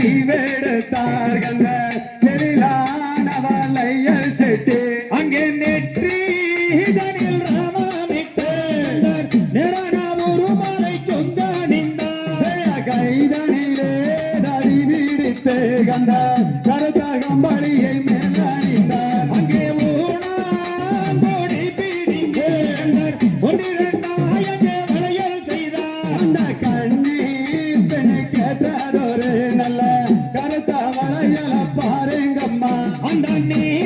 கட்டி வெடுத்தார்கள். தெளிலானவளையல் செட்டி. அங்கே நெற்றி இதனில் ராமாமிட்டு. நிரணம் ஒரு மலை சொந்தணிந்தார் கைதனிலே தடி பிடித்து கண்டார் கருத்தகம்பளியை மேலணிந்தார் அங்கே ஊனாம் கொடி பிடிங்க ஒன்றிரண்டாயத்தை வளையல் கண்ணீர்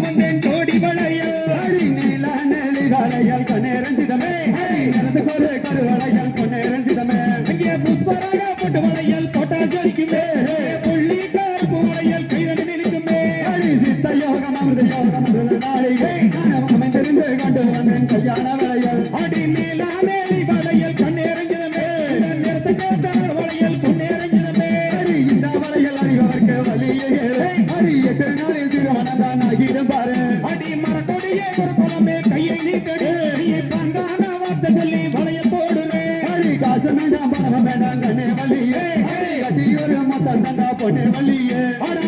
வந்தேன் கோடி வளையல் அடி நீல நெளி வளையல் கொன்னேரஞ்சிதமே எனது கொரு கரு வளையல் கொன்னேரஞ்சிதமே அங்கே புஷ்பராக போட்டு வளையல் போட்டால் ஜொலிக்குமே. புள்ளி கருப்பு வளையல் கைரண்டு நிற்குமே. அடி சித்த யோகம் அமிர்த யோகம் அமிர்த நாளிகை. கொண்டு வந்தேன் கல்யாண வளையல் அடி வளையல் வளையல் அடி இந்த வளையல் அறிவதற்கு வழியே அடி எட்டு நாளில் கட்டகலி வளைய போடுனே ஹரி காசமேடா பாவமேடா கனே வலியே ஹரி கட்டியோரு மத்த சங்கா பொனே வலியே ஹரி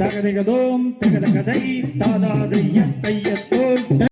தகதகதோம் தகதகதை தாதாதைய தையத்தோல்